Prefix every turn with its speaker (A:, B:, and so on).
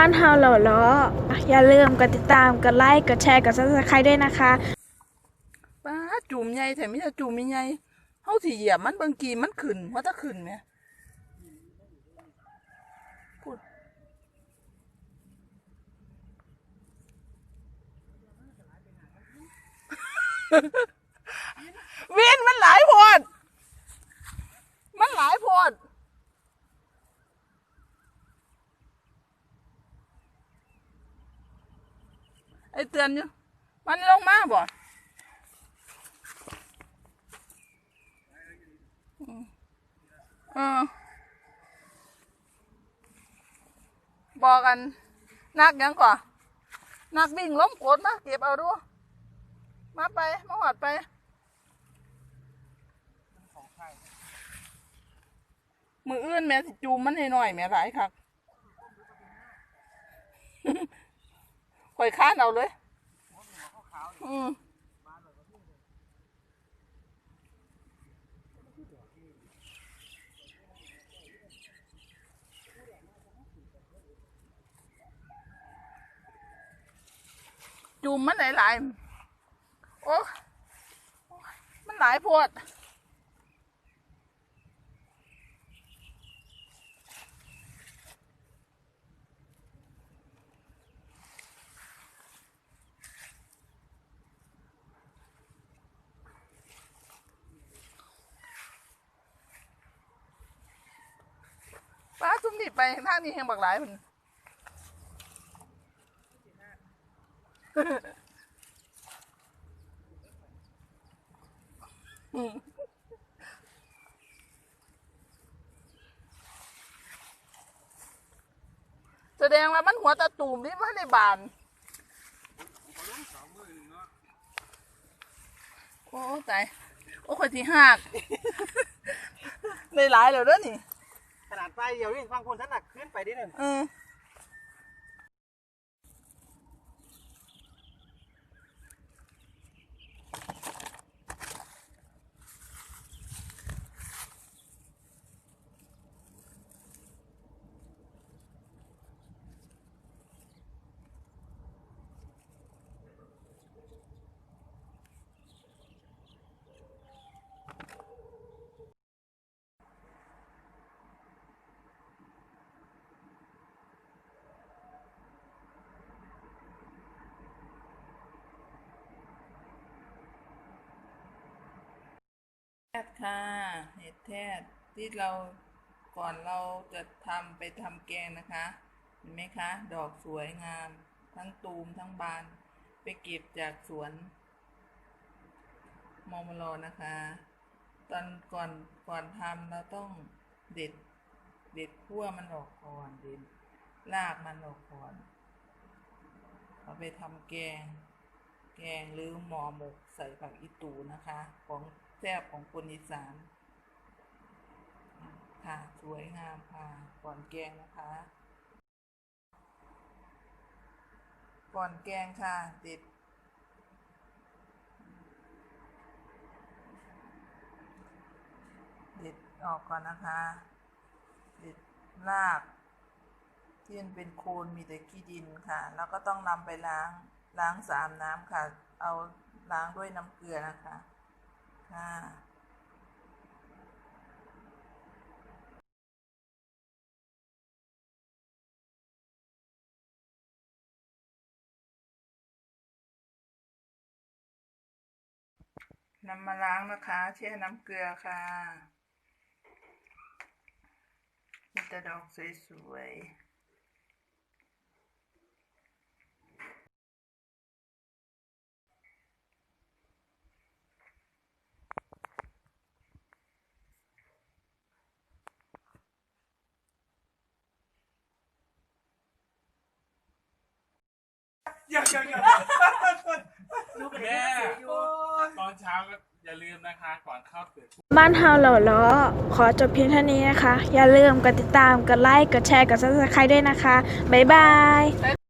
A: บ้านเฮาเหล่าล้ออย่าลืมกดติดตามกดไลค์กดแชร์กดซับสไครต์ด้วยนะคะ
B: ป้าจุ่มใหญ่แต่ไม่ใช่จุ่มม่ใหญ่เฮาสิเหยียบมันเบิ่งกีมันขึ้นว่าถ้าขึ้นเนี่ยพูดวินมันหลายโพดมันหลายโพด อเตือนอยู่ มันลงมาบ่เออบอกกัน นักยังก่อนนักวิ่งล้มโกดมาเก็บเอาดู มาไป มาหอดไปมืออื่นแม่สิจูมมันให้หน่อยแม่หลายคัก ข่อยค้านเอาเลย อืมจุ่มมันหลายๆโอ้โอ้ยมันหลายโพด ไปทางนี้แหงบักหลายมันแสดงว่ามันหัวตะตูมนี่มันในบานโอ้ตายโอ้คนที่หักในหลายแล้วเด้อนี่
C: นาดไปเดียวนี่ฟังคนท่านหนักขึ้นไปได้หนึ่ง
B: เออ ดค่ะเห็ดแทดที่เราก่อนเราจะทำไปทำแกงนะคะ เห็นไหมคะ ดอกสวยงาม ทั้งตูมทั้งบาน ไปเก็บจากสวนมอมรอนะคะ ตอนก่อนก่อนทำเราต้องเด็ด เด็ดขั้วมันออกก่อนเด็ดรากมันออกก่อนเอาไปทำแกง แกงหรือหมอหมกใส่ผักอีตูนะคะ ของ แซ่บของคนอีสานค่ะ สวยงามค่ะ ก่อนแกงนะคะ ก่อนแกงค่ะเด็ดเด็ดออกก่อนนะคะ เด็ดรากที่มันเป็นโคนมีแต่ขี้ดินค่ะ แล้วก็ต้องนำไปล้างล้างสามน้ำค่ะ เอาล้างด้วยน้ำเกลือนะคะ ค่ะนำมาล้างนะคะแช่น้ำเกลือค่ะมีแต่ดอกสวยๆ
D: ยังยังยังแม่ตอนเช้าก็อย่าลืมนะคะ ก่อนเข้าตื่น
A: บ้านเฮาเหล่าล้อขอจบเพียงเท่านี้นะคะ อย่าลืมกดติดตาม กดไลค์ กดแชร์ กดซับสไครต์ด้วยนะคะ บ๊ายบาย